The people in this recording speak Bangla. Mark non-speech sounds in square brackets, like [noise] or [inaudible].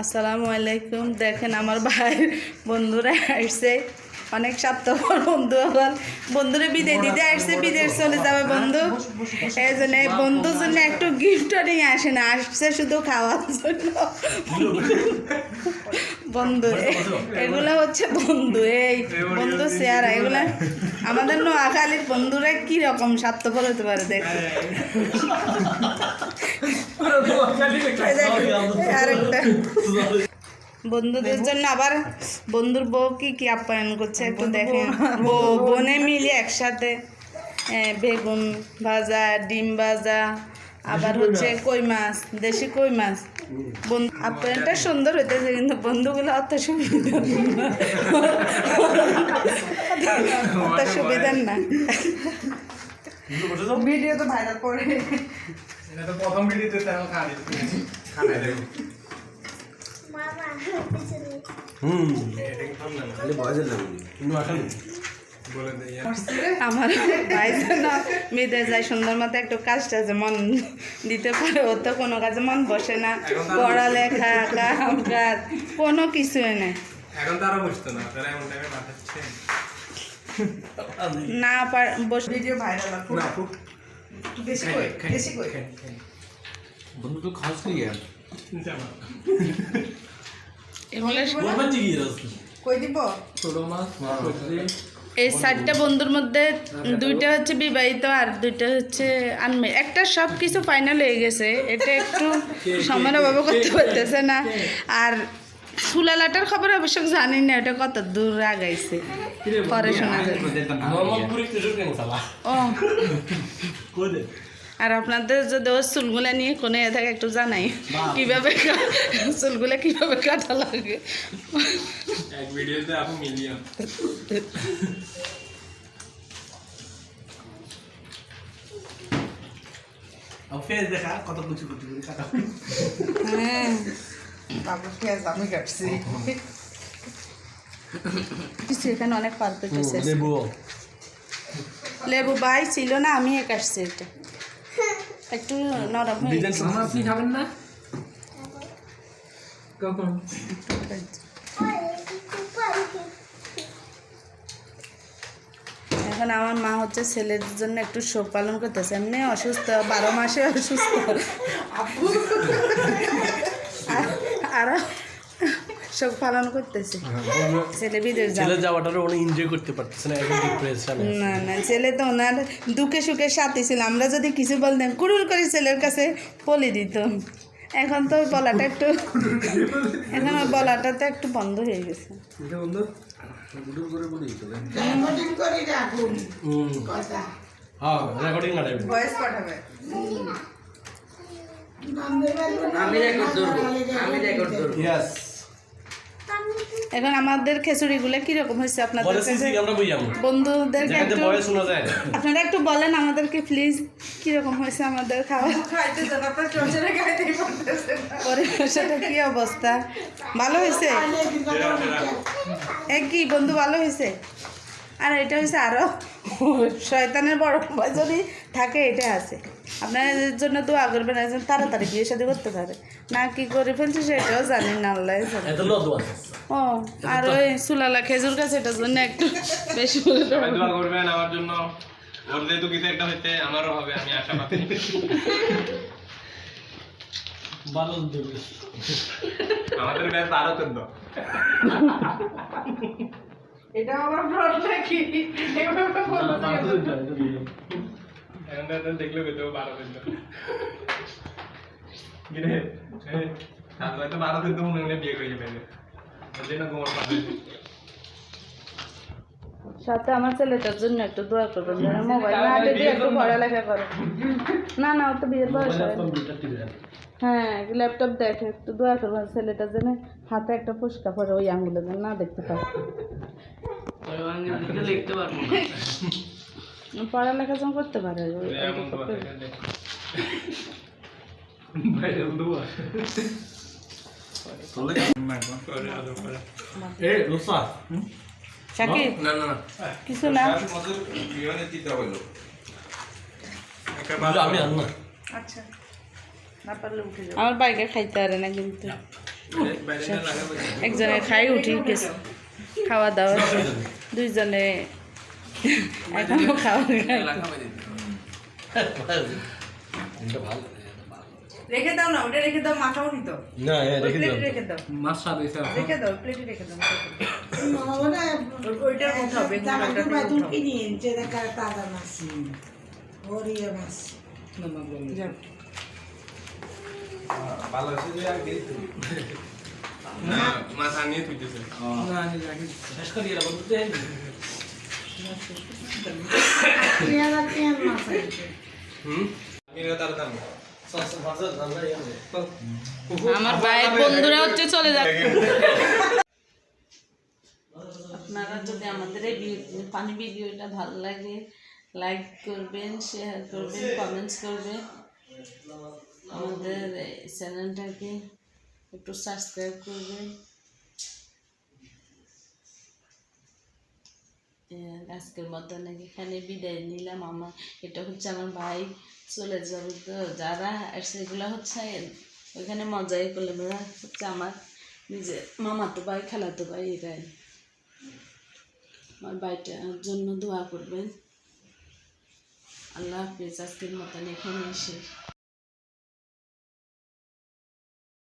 আসসালামু আলাইকুম। দেখেন আমার ভাই বন্ধুরা আসছে। অনেক স্বার্থপর বন্ধু আবার। বন্ধুরা বিদায় দিতে আসছে বিদেশ চলে যাবে বন্ধু। এই জন্য বন্ধুর জন্য একটু গিফট নিয়ে আসে না আসছে শুধু খাওয়ার জন্য। বন্ধু এ- এগুলো হচ্ছে বন্ধু এই বন্ধু চেয়ারা এগুলা আমাদের নোয়াখালীর বন্ধুরা কি রকম স্বার্থপর হতে পারে দেখ। এই দেখ, আরেকটা। বন্ধুদের জন্য আবার বন্ধুর বউ কি কি আপ্যায়ন করছে একটু দেখেন বউ। বোনে মিলে একসাথে বেগুন ভাজা ডিম ভাজা আবার হচ্ছে কই মাছ দেশি কই মাছ? বন্ধু আপ্যায়নটা সুন্দর হইতেছে কিন্তু বন্ধুগুলো অত সুবিধা না। অত সুবিধার না। ভিডিও তো ভাইরাল করে। এটা তো প্রথম ভিডিওতে তো হুম। খালি বয়স এলাম কিন্তু দিই আমার ভাই যেন মেয়েদের যায় সুন্দর মতো একটু কাজটা যে মন দিতে পারে ও তো কোনো কাজে মন বসে না। পড়ালেখা কাম কাজ কোনো কিছুই নেই। এখন তারা বুঝতো না তারা এমন টাইমে পাঠাচ্ছে। না পার বস ভিডিও ভাইরাল না বেশি কই বেশি কই? বন্ধু তো খাস কি ইয়ার এগুলো বলবা চিকি রাস্তা কই দিব? ছোট মাছ এই চারটা বন্ধুর মধ্যে দুইটা হচ্ছে বিবাহিত আর দুইটা হচ্ছে আনমে একটা সব কিছু ফাইনাল হয়ে গেছে। এটা একটু সময়ের অভাবে করতে পারতেছে না। আর সুলালাটার খবর অবশ্য জানি না এটা কত দূর আগাইছে। পরে শোনা যাবে। সালা। ও। আর আপনাদের যদি ওর চুলগুলা নিয়ে কোনো এ থাকে একটু জানাই। কীভাবে চুলগুলা কীভাবে কাটা লাগে? এক ভিডিওতে আপু মিলিয়ন দেখা কত কিছু কিছু কাটা হ্যাঁ। তারপর পেঁয়াজ আমি কাটছি। কিছু এখানে অনেক পারফেক্ট লেবু। লেবু ভাই ছিল না আমি কাটছি এটা। একটু নরম হয়ে গেছে মামা আপনি খাবেন না? কখন? এখন আমার মা হচ্ছে ছেলের জন্য একটু শোক পালন করতেছে। এমনি অসুস্থ বারো মাসে অসুস্থ। আর- আরও শোক পালন করতেছে। ছেলে বিদেশ ছেলে যাওয়াটারও উনি এনজয় করতে পারতেছে না এখন ডিপ্রেশন না না ছেলে তো ওনার দুঃখে সুখে সাথে ছিল। আমরা যদি কিছু বলতাম কুড়ুল করে ছেলের কাছে বলে দিত এখন তো ওই বলাটা একটু এখন ওই বলাটা তো একটু বন্ধ হয়ে গেছে। হ্যাঁ রেকর্ডিং না দেব ভয়েস পাঠাবে। আমি রেকর্ড ধরবো। আমি রেকর্ড ইয়েস এখন আমাদের খিচুড়িগুলো কীরকম হয়েছে আপনাদের বলে বন্ধুদেরকে একটু আপনারা একটু বলেন আমাদেরকে প্লিজ কীরকম হয়েছে আমাদের খাওয়া? [laughs] পরিবেশটা কি অবস্থা? ভালো হয়েছে? এ কি বন্ধু ভালো হয়েছে? আর এটা হয়েছে আরও শয়তানের বড় যদি থাকে এটা আছে। আপনাদের জন্য দোয়া করবেন একজন তাড়াতাড়ি বিয়ে সাথে করতে পারে। না কি করে ফেলছে সেটাও জানি না আল্লাহ জানে। এত লদ আছে। ও আর ওই সুলালা খেজুর গাছ এটার জন্য একটু বেশি করে দোয়া করবেন আমার জন্য ওর যেহেতু কিছু একটা হচ্ছে আমারও হবে আমি আশা পাচ্ছি ভালো দেবে আমাদের ব্যাস আরও চোদ্দ। এটা আমার ফ্রন্ট নাকি? এভাবে বলতে তো দেখলে বারো চোদ্দ। গিরে তারপরে হয়তো বারো চোদ্দ মনে হলে বিয়ে করে যাবে সাথে আমার ছেলেটার জন্য একটু দোয়া করবেন যেন মোবাইল না দিয়ে একটু পড়ালেখা করে। না না ও তো বিয়ের বয়স। হ্যাঁ ল্যাপটপ দেখে একটু দোয়া করবেন ছেলেটা যেন হাতে একটা ফুসকা পরে ওই আঙুলে যেন না দেখতে লিখতে পড়ালেখা যেন করতে পারে বাইরে দোয়া করে আদর করে এ লোসা শাকিব না না না। কিছু না? আচ্ছা। না পারলে উঠে যাও। আমার বাইকে খাইতে পারে না কিন্তু। একজনে খাই উঠি গেছে। খাওয়া দাওয়া। দুইজনে এখনও খাওয়া ভালো। রেখে দাও না ওটা রেখে দাও মাখাও নি তো। না রেখে প্লেটে দাও রেখে দাও। মাছ স্বাদ হয়েছে রেখে দাও প্লেটে রেখে দাও ওইটার ওটা উঠাও যাও। ভালো আছে যে আর গেই না মাছ আনিয়ে তুইতেছে শেষ করি এরা ভাজা ধান্দা ইয়ালে আমার ভাইয়ের বন্ধুরা হচ্ছে চলে যাবে আপনারা যদি আমাদের এই পানি ভিডিওটা ভালো লাগে লাইক করবেন শেয়ার করবেন কমেন্টস করবেন, আমাদের চ্যানেলটাকে একটু সাবস্ক্রাইব করবেন। এ, আজকের মতন এখানে বিদায় নিলাম। আমার এটা হচ্ছে আমার ভাই চলে যাবে তো যারা আর সেগুলো হচ্ছে ওইখানে মজাই করলাম এরা হচ্ছে আমার নিজের মামাতো ভাই খালাতো ভাই এরাই। আমার ভাইটার জন্য দোয়া করবেন। আল্লাহ হাফিজ আজকের মতন এখানে এসে